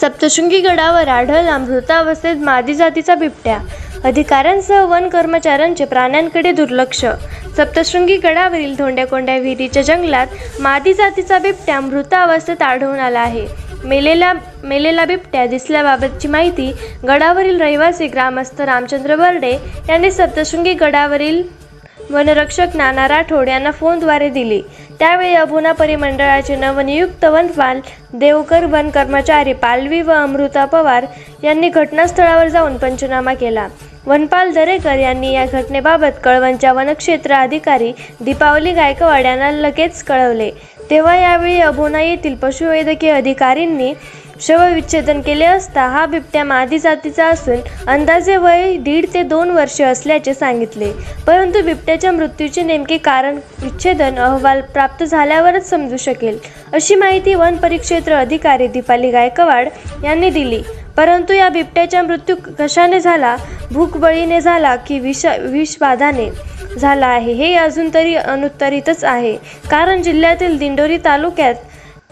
सप्तशृंगी गडावर आढळला मृतावस्थेत मादी जातीचा बिबट्या. अधिकाऱ्यांसह वन कर्मचाऱ्यांचे प्राण्यांकडे दुर्लक्ष. सप्तशृंगी गडावरील धोंड्याकोंड्या विहिरीच्या जंगलात मादी जातीचा बिबट्या मृतावस्थेत आढळून आला आहे. मेलेला मेलेला बिबट्या दिसल्याबाबतची माहिती गडावरील रहिवासी ग्रामस्थ रामचंद्र बर्डे यांनी सप्तशृंगी गडावरील वनरक्षक नाना राठोड यांना फोनद्वारे दिली. त्यावेळी अभुना परिमंडळाचे नवनियुक्त वनपाल देवकर वन कर्मचारी पालवी व अमृता पवार यांनी घटनास्थळावर जाऊन पंचनामा केला. वनपाल दरेकर यांनी या घटनेबाबत कळवणच्या वनक्षेत्र अधिकारी दीपावली गायकवाड यांना लगेच कळवले. तेव्हा यावेळी अभोना येथील पशुवैद्यकीय अधिकारींनी शवविच्छेदन केले असता हा बिबट्या मादी जातीचा असून अंदाजे वय दीड ते दोन वर्षे असल्याचे सांगितले. परंतु बिबट्याच्या मृत्यूचे नेमके कारण विच्छेदन अहवाल प्राप्त झाल्यावरच समजू शकेल अशी माहिती वन परिक्षेत्र अधिकारी दीपाली गायकवाड यांनी दिली. परंतु या बिबट्याचा मृत्यू कशाने झाला? भूकबळीने झाला की विष विषबाधाने झाला आहे? हे अजून तरी अनुत्तरितच आहे. कारण जिल्ह्यातील दिंडोरी तालुक्यात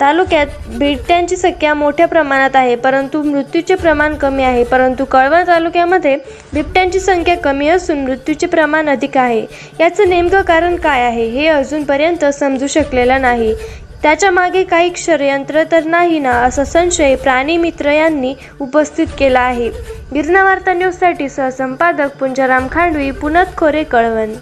तालुक्यात बिबट्यांची संख्या मोठ्या प्रमाणात आहे परंतु मृत्यूचे प्रमाण कमी आहे परंतु कळवण तालुक्यामध्ये बिबट्यांची संख्या कमी असून मृत्यूचे प्रमाण अधिक आहे. याचं नेमकं कारण काय आहे हे अजूनपर्यंत समजू शकलेलं नाही. त्याच्यामागे काही षडयंत्र तर नाही ना असा संशय प्राणीमित्र यांनी उपस्थित केला आहे. गिरणा वार्ता न्यूजसाठी सहसंपादक पुंजाराम खांडवी पुनत खोरे कळवण.